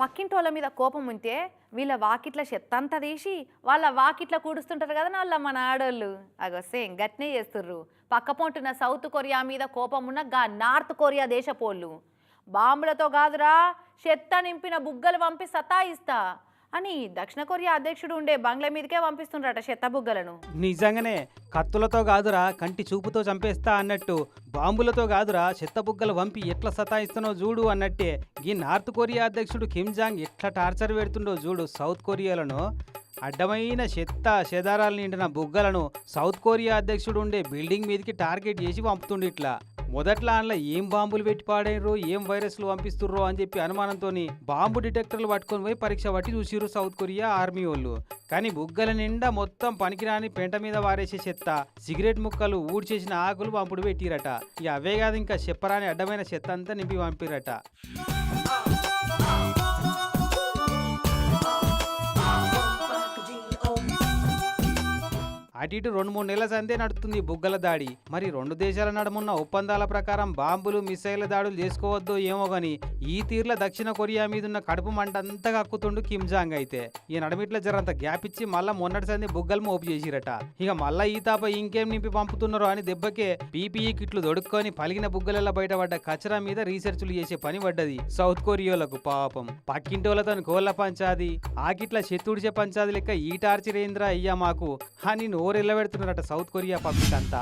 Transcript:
పక్కింటోళ్ళ మీద కోపం ఉంటే వీళ్ళ వాకిట్ల చెత్తంతా తీసి వాళ్ళ వాకిట్ల కూడుస్తుంటారు కదా వాళ్ళ మన ఆడోళ్ళు. అగో సేమ్ గట్నే చేస్తుర్రు. పక్కపొంటున్న సౌత్ కొరియా మీద కోపం ఉన్న గా నార్త్ కొరియా దేశపోళ్ళు. బాంబులతో కాదురా చెత్త నింపిన బుగ్గలు పంపి సతాయిస్తా. అని దక్షిణ కొరియా అధ్యక్షుడు ఉండే బంగ్లా మీదకే పంపిస్తుండ్రట చెత్తబుగ్గలను నిజంగానే కత్తులతో కాదురా కంటి చూపుతో చంపేస్తా అన్నట్టు బాంబులతో కాదురా చెత్తబుగ్గలు వంపి ఎట్లా సతాయిస్తానో చూడు అన్నట్టే. ఈ నార్త్ కొరియా అధ్యక్షుడు కిమ్ జాంగ్ ఎట్లా టార్చర్ పెడుతుండో చూడు సౌత్ కొరియాలను. అడ్డమైన చెత్త చెదారాలు నిండిన బుగ్గలను సౌత్ కొరియా అధ్యక్షుడు ఉండే బిల్డింగ్ మీదకి టార్గెట్ చేసి పంపుతుండు ఇట్లా. మొదట్లో అందులో ఏం బాంబులు పెట్టి పాడైనరు ఏం వైరస్లు పంపిస్తుర్రో అని చెప్పి అనుమానంతో బాంబు డిటెక్టర్లు పట్టుకొని పోయి పరీక్ష పట్టి చూసిర్రు సౌత్ కొరియా ఆర్మీ వాళ్ళు. కానీ బుగ్గల నిండా మొత్తం పనికిరాని పెంట మీద వారేసే చెత్త సిగరెట్ ముక్కలు ఊడ్చేసిన ఆకులు పంపుడు పెట్టిరట. ఇక అవే కాదు ఇంకా చెప్పరాని అడ్డమైన చెత్త అంతా నింపి పంపిరట. అటు ఇటు రెండు మూడు నెలల సందే నడుస్తుంది బుగ్గల దాడి. మరి రెండు దేశాల నడుమున్న ఒప్పందాల ప్రకారం బాంబులు మిసైల్ దాడులు చేసుకోవద్దో ఏమో గాని ఈ తీర్ల దక్షిణ కొరియా మీదున్న కడుపు మంట అంతా కక్కుతుండు కిమ్ జాంగ్ అయితే. ఈ నడమిట్ల జరంత గ్యాప్ ఇచ్చి మళ్ళా మొన్నటి సంది బుగ్గలు మోపు చేసిరట. ఇక మళ్ళా ఈ తాప ఇంకేం నింపి పంపుతున్నారో అని దెబ్బకే పీపీఈ కిట్లు దొడుక్కొని పలిగిన బుగ్గలలో బయటపడ్డ కచరా మీద రీసెర్చ్లు చేసే పని పడ్డది సౌత్ కొరియోలకు పాపం. పక్కింటోళ్ళతో కోళ్ళ పంచాది. ఆకిట్ల శత్రుడిచే పంచాది లెక్క ఈ టార్చిరేంద్ర అయ్యా మాకు అని నోరెళ్ళబెడుతున్నారట సౌత్ కొరియా పబ్లిక్ అంతా.